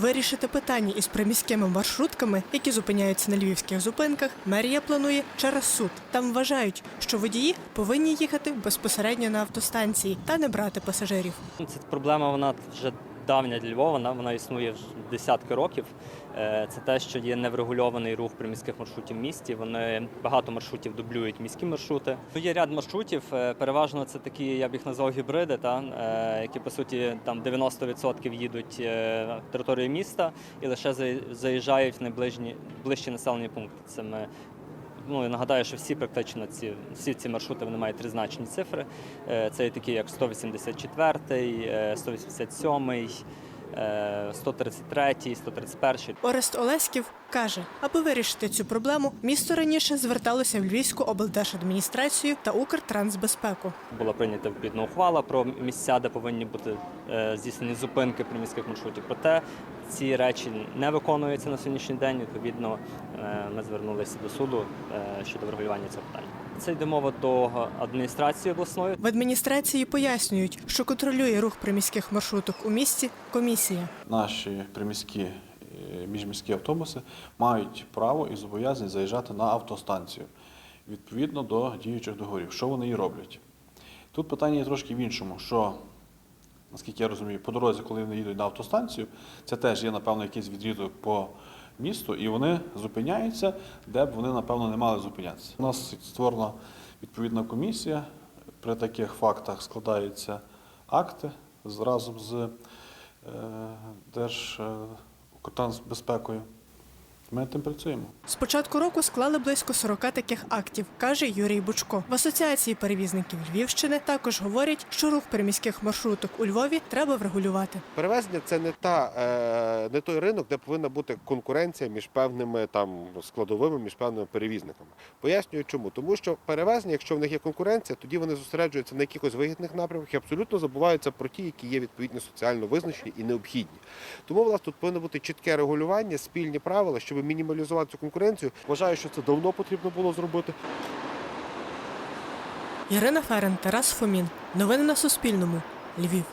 Вирішити питання із приміськими маршрутками, які зупиняються на львівських зупинках, мерія планує через суд. Там вважають, що водії повинні їхати безпосередньо на автостанції та не брати пасажирів. Ця проблема вона вже давня для Львова, вона, вона існує вже десятки років. Е, Це те, що є неврегульований рух приміських маршрутів в місті. Вони багато маршрутів дублюють міські маршрути. Ну, Є ряд маршрутів, е, переважно це такі, я б їх назвав гібриди, та, е, які по суті там 90% їдуть територією міста і лише заїжджають в найближні ближчі населені пункти. Це ми Ну, я нагадаю, що всі практично ці всі ці маршрути вони мають тризначні цифри. Е, Це такі, як 184, е, 187, е, 133, 131. Орест Олеськів каже, аби вирішити цю проблему, місто раніше зверталося в Львівську облдержадміністрацію та Укртрансбезпеку. Була прийнята відповідна ухвала про місця, де повинні бути е, здійснені зупинки приміських маршрутів. Проте ці речі не виконуються на сьогоднішній день. Відповідно, е, ми звернулися до суду е, щодо врегулювання цього питання. Це йде мова до адміністрації обласної. В адміністрації пояснюють, що контролює рух приміських маршруток у місті комісія. Наші приміські е, міжміські автобуси мають право і зобов'язані заїжджати на автостанцію відповідно до діючих договорів. Що вони і роблять? Тут питання є трошки в іншому, що, наскільки я розумію, по дорозі, коли вони їдуть на автостанцію, це теж є, напевно, якийсь відрізок по місту, і вони зупиняються, де б вони, напевно, не мали зупинятися. У нас створена відповідна комісія. При таких фактах складаються акти разом з е, Держбезпекою. Ми тим працюємо. З початку року склали близько 40 таких актів, каже Юрій Бучко. В асоціації перевізників Львівщини також говорять, що рух приміських маршруток у Львові треба врегулювати. Перевезення це не та е, не той ринок, де повинна бути конкуренція між певними там складовими, між певними перевізниками. Пояснюю, чому тому, що перевезення, якщо в них є конкуренція, тоді вони зосереджуються на якихось вигідних напрямках і абсолютно забуваються про ті, які є відповідно соціально визначені і необхідні. Тому власне тут повинно бути чітке регулювання, спільні правила, щоб мінімалізувати цю конкуренцію. Вважаю, що це давно потрібно було зробити. Ірина Ферен, Тарас Фомін. Новини на Суспільному. Львів.